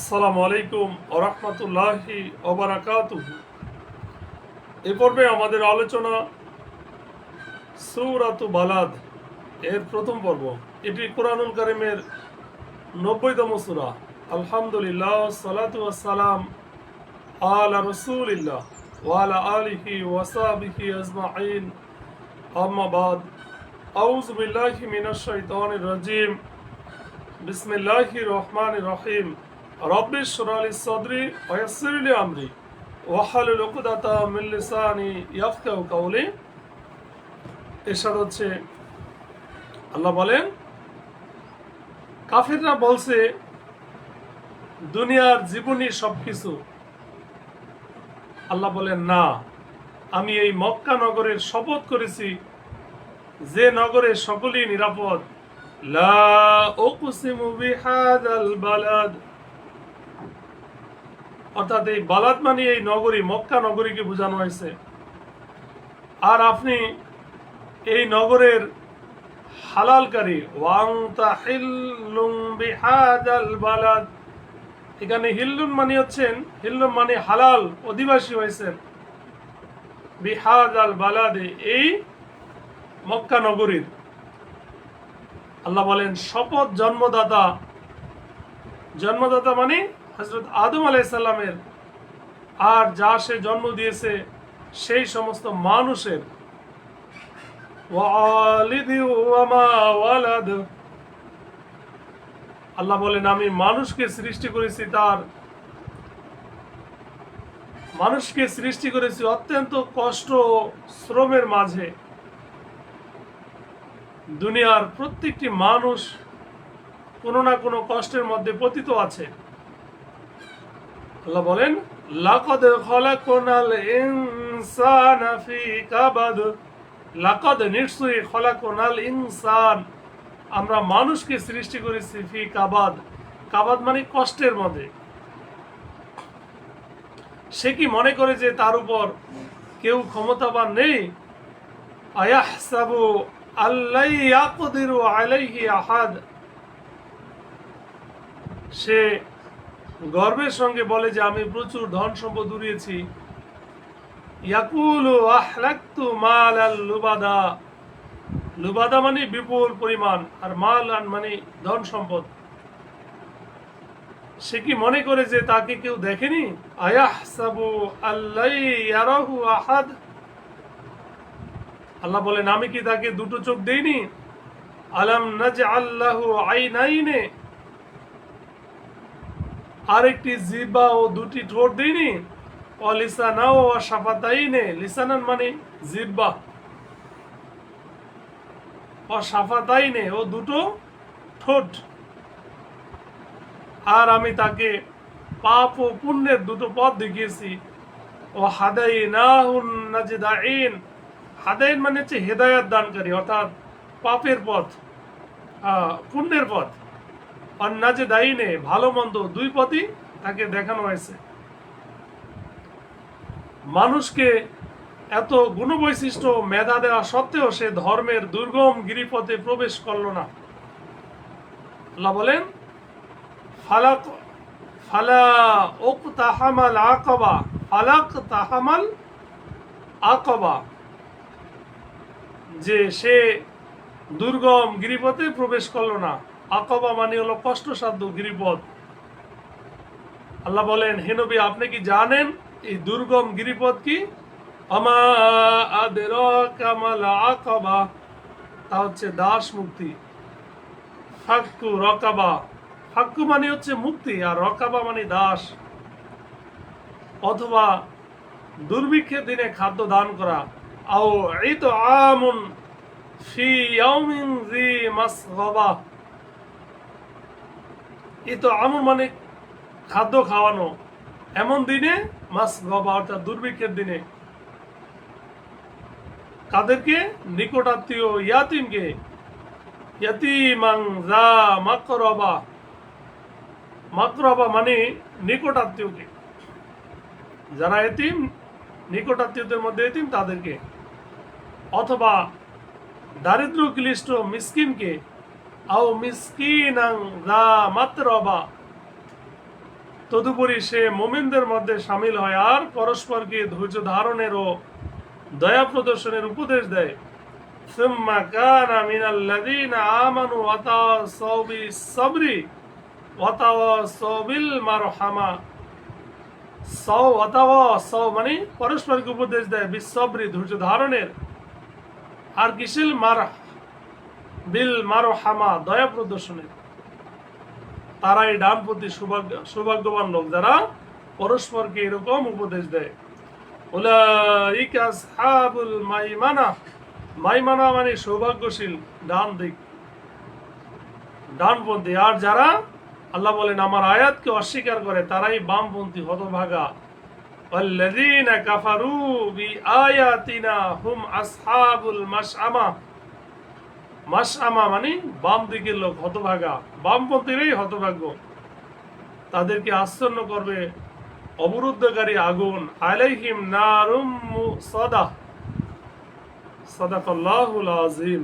আসসালামু আলাইকুম ওরহমতুল্লাহি ওবরাকাত এ পর্বে আমাদের আলোচনা সৌরাতু বালাদ, এর প্রথম পর্ব। এটি কোরআনুল কারিমের নব্বইতম সুরা। আলহামদুলিল্লাহ, সালাতু সালাম আলা রসুলিল্লাহ ওয়ালা আলিহি ওয়াসাবিহি আজমাইন। আম্মা বাদ। আউযু বিল্লাহি মিনাশ শাইতানির রাজিম। বিসমিল্লাহির রহমানির রহিম। রব্বি শরালি সদরি ওয়াসিরলি আমরি। ওয়াহালুল উকদাতা মিন লিসানি কাওলি। এরশাদ হচ্ছে, আল্লাহ বলেন, কাফিররা বলছে, দুনিয়ার জীবনী সবকিছু। আল্লাহ বলেন, না, আমি এই মক্কা নগরের শপথ করেছি। যে নগরে সকলেই নিরাপদ। লা উকসিমু বিহাদাল বালাদ। অর্থাৎ এই বালাদ মানে এই নগরী, মক্কা নগরীকে বোঝানো হয়েছে। আর আপনি এই নগরের হালালকারী বালাদ। এখানে হিল্লুন মানে হচ্ছেন হিল্লুম মানে হালাল, অধিবাসী হয়েছেন। বিহাদাল বালাদে, এই মক্কা নগরীর। আল্লাহ বলেন, শপথ জন্মদাতা। জন্মদাতা মানে হজরত আদম আলাইসাল্লামের আর যা সে জন্ম দিয়েছে, সেই সমস্ত মানুষের। আল্লাহ বলেন, আমি মানুষকে সৃষ্টি করেছি তার। মানুষকে সৃষ্টি করেছি অত্যন্ত কষ্ট শ্রমের মাঝে। দুনিয়ার প্রত্যেকটি মানুষ কোনো না কোনো কষ্টের মধ্যে পতিত আছে। আল্লাহ বলেন খলাকনাল ইনসানা ফি কাবাদ। নিশ্চয়ই খলাকনাল ইনসান। আমরা মানুষকে সৃষ্টি করেছি ফি কাবাদ। কাবাদ মানে কষ্টের মধ্যে। সে কি মনে করে যে তার উপর কেউ ক্ষমতাবান নেই? আয়াহসাবু আল্লাই আলাইহি আহাদ। সে গর্বের সঙ্গে বলে যে আমি প্রচুর ধন সম্পদ উড়িয়েছি। ইয়াকুলু আহলাকতু মাল আল লুবাদা। লুবাদা মানে বিপুল পরিমাণ আর মাল আন মানে ধন সম্পদ। সে কি মনে করে যে তাকে কেউ দেখেনি? আয়াহসাবু আল্লাই ইয়ারাহু আহাদ। আল্লাহ বলেন, আমি কি তাকে দুটো চোখ দেইনি? আলাম নাজ আল্লাহ আইনাইনে আরেকটি জিবা ও দুটি ঠোঁট দিইনি। ও লিসানা ও সাফাতাইনে লিসানান মানে জিব্বা। ও সাফাতাইনে ও দুটো ঠোঁট। আর আমি তাকে পাপ ও পুণ্যের দুটো পথ দেখিয়েছি। ও হাদাই না নাজিদাইন হাদাইন মানে হচ্ছে হেদায়াত দানকারী, অর্থাৎ পাপের পথ পুণ্যের পথ। অন্নাজে দায়ীনে ভালো মন্দ, দুই পথই তাকে দেখানো হয়েছে। মানুষকে এত গুণবৈশিষ্ট্য মেধা দেওয়া সত্ত্বেও সে ধর্মের দুর্গম গিরিপথে প্রবেশ করল না। বলেন, ফালাক, ফালা তাহামাল আকবা, ফালাক তাহামাল আকবা। যে সে দুর্গম গিরিপথে প্রবেশ করল না। আকবা মানে হলো কষ্টসাধ্য গিরিপথ। আল্লাহ বলেন, হে নবী, আপনি কি জানেন এই দুর্গম গিরিপথ কি? আমা আদের আকবা। তা হচ্ছে দাস মুক্তি। ফাক্কু রকাবা। ফাক্কু মানে হচ্ছে মুক্তি, আর রকাবা মানে দাস। অথবা, দুর্ভিক্ষের দিনে খাদ্য দান করা। আও এই তো আমুন ফি ইয়াউমিন জি মাসগাবা। এই তো আমুন মানে খাদ্য খাওয়ানো। এমন দিনে মাস গবা অর্থাৎ দুর্ভিক্ষের দিনে। কাদেরকে নিকটাত্মীয় ইয়াতিমকে মানে নিকটাত্মীয়কে যারা এতিম নিকটাত্মীয়দের মধ্যে এতিম তাদেরকে। অথবা দারিদ্র ক্লিষ্ট মিসকিনকে আও মিসকিনাং দা মাতরবা। তদুপরি সে মোমিনদের মধ্যে সামিল হয় আর পরস্পরকে ধৈর্য ধারণের ও দয়া প্রদর্শনের উপদেশ দেয়। সুম্মা কানা মিনাল্লাযীনা আমানু ওয়া তাওয়াসাউ বিস-সাবরি ওয়া তাওয়াসাউ বিল মারহামা। সও ওয়া তাওয়াসাউ মানে পরস্পরকে উপদেশ দেয় বিস-সাবরি ধৈর্য ধারণের। আর কিসিল মারহামা? বিল মারো হামা দয়া প্রদর্শনের তারাই ডানপতি সৌভাগ্য সৌভাগ্যবান লোক যারা পরস্পরকে এরকম উপদেশ দেয় উলাইকা আসহাবুল মাইমানা মাইমানা মানে সৌভাগ্যশীল ডান দিক ডানপন্থী আর যারা আল্লাহ বলেন আমার আয়াতকে অস্বীকার করে তারাই বামপন্থী হতভাগা والذين كفروا بآياتنا هم أصحاب المشأمة মাসআমা মানে বাম দিকের লোক, হতভাগা। বামপন্থীরাই হতভাগ্য। তাদেরকে আশ্চর্য করবে অবরুদ্ধকারী আগুন। আলাইহিম নারুম সদা সদাকাল্লাহুল আজিম